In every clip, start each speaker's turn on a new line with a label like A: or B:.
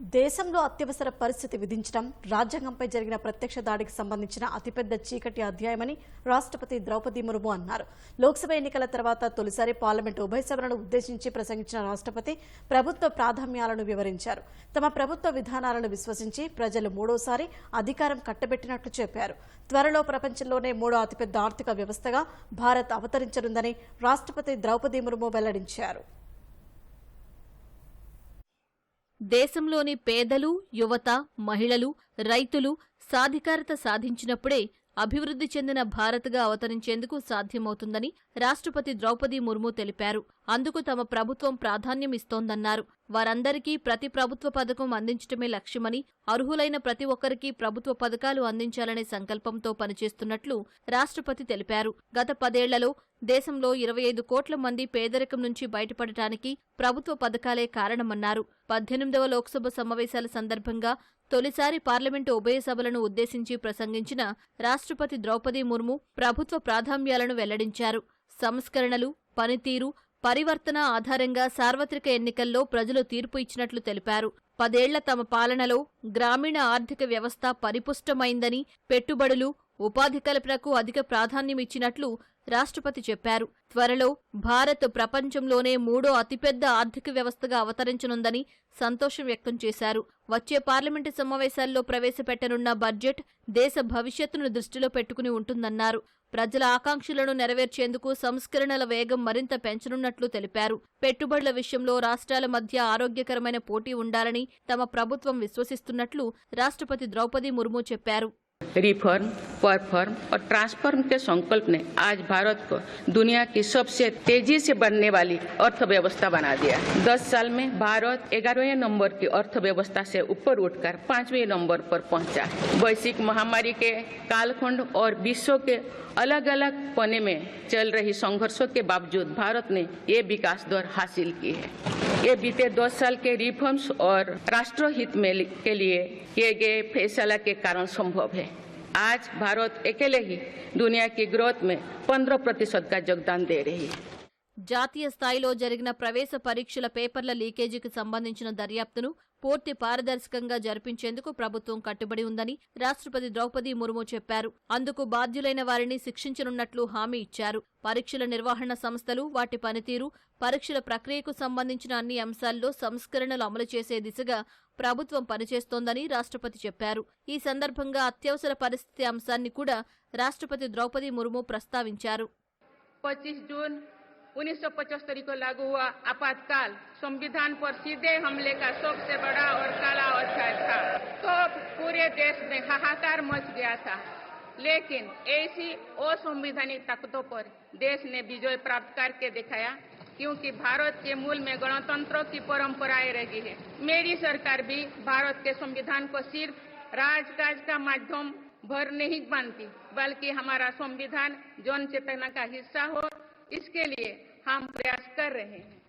A: దేశంలో అత్యవసర పరిస్థితి విధించడం రాజ్యాంగంపై జరిగిన ప్రత్యక్ష దాడికి సంబంధించిన అతిపెద్ద చీకటి అధ్యాయమని రాష్ట్రపతి ద్రౌపది ముర్ము అన్నారు. లోక్సభ ఎన్నికల తర్వాత తొలిసారి పార్లమెంటు ఉభయ సభలను ఉద్దేశించి ప్రసంగించిన రాష్ట్రపతి ప్రభుత్వ ప్రాధాన్యాలను వివరించారు. తమ ప్రభుత్వ విధానాలను విశ్వసించి ప్రజలు మూడోసారి అధికారం కట్టబెట్టినట్లు చెప్పారు. త్వరలో ప్రపంచంలోనే మూడో అతిపెద్ద ఆర్థిక వ్యవస్థగా భారత్ అవతరించనుందని రాష్ట్రపతి ద్రౌపది ముర్ము వెల్లడించారు.
B: దేశంలోని పేదలు యువత మహిళలు రైతులు సాధికారత సాధించినప్పుడే అభివృద్ధి చెందిన భారత్గా అవతరించేందుకు సాధ్యమవుతుందని రాష్ట్రపతి ద్రౌపది ముర్ము తెలిపారు. అందుకు తమ ప్రభుత్వం ప్రాధాన్యం ఇస్తోందన్నారు. వారందరికీ ప్రతి ప్రభుత్వ పథకం అందించటమే లక్ష్యమని అర్హులైన ప్రతి ఒక్కరికి ప్రభుత్వ పథకాలు అందించాలనే సంకల్పంతో పనిచేస్తున్నట్లు రాష్ట్రపతి తెలిపారు. గత పదేళ్ళలో దేశంలో ఇరవై ఐదు కోట్ల మంది పేదరికం నుంచి బయటపడటానికి ప్రభుత్వ పథకాలే కారణమన్నారు. పద్దెనిమిదవ లోక్సభ సమావేశాల సందర్భంగా తొలిసారి పార్లమెంటు ఉభయ సభలను ఉద్దేశించి ప్రసంగించిన రాష్ట్రపతి ద్రౌపది ముర్ము ప్రభుత్వ ప్రాధాన్యాలను వెల్లడించారు. సంస్కరణలు పనితీరు పరివర్తన ఆధారంగా సార్వత్రిక ఎన్నికల్లో ప్రజలు తీర్పు ఇచ్చినట్లు తెలిపారు. పదేళ్ళ తమ పాలనలో గ్రామీణ ఆర్థిక వ్యవస్థ పరిపుష్టమైందని పెట్టుబడులు ఉపాధి కల్పనకు అధిక ప్రాధాన్యమిచ్చినట్లు రాష్ట్రపతి చెప్పారు. త్వరలో భారత్ ప్రపంచంలోనే మూడో అతిపెద్ద ఆర్థిక వ్యవస్థగా అవతరించనుందని సంతోషం వ్యక్తం చేశారు. వచ్చే పార్లమెంటు సమావేశాల్లో ప్రవేశపెట్టనున్న బడ్జెట్ దేశ భవిష్యత్తును దృష్టిలో పెట్టుకుని ఉంటుందన్నారు. ప్రజల ఆకాంక్షలను నెరవేర్చేందుకు సంస్కరణల వేగం మరింత పెంచనున్నట్లు తెలిపారు. పెట్టుబడుల విషయంలో రాష్ట్రాల మధ్య ఆరోగ్యకరమైన పోటీ ఉండాలని తమ ప్రభుత్వం విశ్వసిస్తున్నట్లు రాష్ట్రపతి ద్రౌపది ముర్ము చెప్పారు.
C: रिफॉर्म परफॉर्म और ट्रांसफॉर्म के संकल्प ने आज भारत को दुनिया की सबसे तेज़ी से बढ़ने वाली अर्थव्यवस्था बना दिया। दस साल में भारत ग्यारहवें नंबर की अर्थव्यवस्था से ऊपर उठकर पाँचवें नंबर पर पहुँचा। वैश्विक महामारी के कालखंड और विश्व के अलग अलग कोने में चल रही संघर्षों के बावजूद भारत ने ये विकास दर हासिल की है। ये बीते दस साल के रिफॉर्म्स और राष्ट्र हित में के लिए किए गए फैसला के कारण संभव है। आज भारत अकेले ही दुनिया की ग्रोथ में 15 प्रतिशत का योगदान दे रही है।
B: జాతీయ స్థాయిలో జరిగిన ప్రవేశ పరీక్షల పేపర్ల లీకేజీకి సంబంధించిన దర్యాప్తును పూర్తి పారదర్శకంగా జరిపించేందుకు ప్రభుత్వం కట్టుబడి ఉందని రాష్ట్రపతి ద్రౌపది ముర్ము చెప్పారు. అందుకు బాధ్యులైన వారిని శిక్షించనున్నట్లు హామీ ఇచ్చారు. పరీక్షల నిర్వహణ సంస్థలు వాటి పనితీరు పరీక్షల ప్రక్రియకు సంబంధించిన అన్ని అంశాల్లో సంస్కరణలు అమలు చేసే దిశగా ప్రభుత్వం పనిచేస్తోందని రాష్ట్రపతి చెప్పారు. ఈ సందర్భంగా అత్యవసర పరిస్థితి అంశాన్ని కూడా రాష్ట్రపతి ద్రౌపది ముర్ము ప్రస్తావించారు.
C: 25 జూన్ 1975 को लागू हुआ आपातकाल संविधान पर सीधे हमले का सबसे बड़ा और काला अध्याय था। तो पूरे देश में हाहाकार मच गया था। लेकिन ऐसी असंवैधानिक ताकतों पर देश ने विजय प्राप्त करके दिखाया, क्योंकि भारत के मूल में गणतंत्र की परंपराएँ रही है। मेरी सरकार भी भारत के संविधान को सिर्फ़ राजकाज का माध्यम भर नहीं मानती, बल्कि हमारा संविधान जन चेतना का हिस्सा हो इसके लिए हम प्रयास कर रहे हैं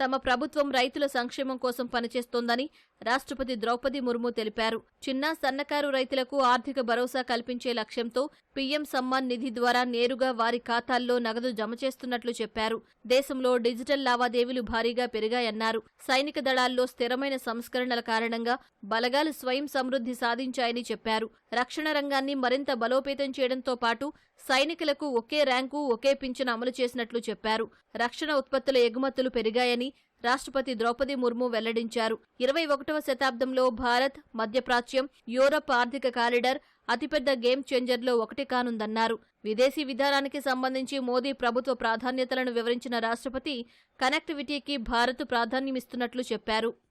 B: తమ ప్రభుత్వం రైతుల సంక్షేమం కోసం పనిచేస్తోందని రాష్ట్రపతి ద్రౌపది ముర్ము తెలిపారు. చిన్న సన్నకారు రైతులకు ఆర్థిక భరోసా కల్పించే లక్ష్యంతో పీఎం సమ్మాన్ నిధి ద్వారా నేరుగా వారి ఖాతాల్లో నగదు జమ చేస్తున్నట్లు చెప్పారు. దేశంలో డిజిటల్ లావాదేవీలు భారీగా పెరిగాయన్నారు. సైనిక దళాల్లో స్థిరమైన సంస్కరణల కారణంగా బలగాలు స్వయం సమృద్ధి సాధించాయని చెప్పారు. రక్షణ రంగాన్ని మరింత బలోపేతం చేయడంతో పాటు సైనికులకు ఒకే ర్యాంకు ఒకే పింఛను అమలు చేసినట్లు చెప్పారు. రక్షణ ఉత్పత్తుల ఎగుమతులు పెరిగాయని రాష్ట్రపతి ద్రౌపది ముర్ము వెల్లడించారు. ఇరవై ఒకటవ శతాబ్దంలో భారత్ మధ్యప్రాచ్యం యూరప్ ఆర్థిక కారిడర్ అతిపెద్ద గేమ్ చేంజర్లో ఒకటి కానుందన్నారు. విదేశీ విధానానికి సంబంధించి మోదీ ప్రభుత్వ ప్రాధాన్యతలను వివరించిన రాష్ట్రపతి కనెక్టివిటీకి భారత్ ప్రాధాన్యమిస్తున్నట్లు చెప్పారు.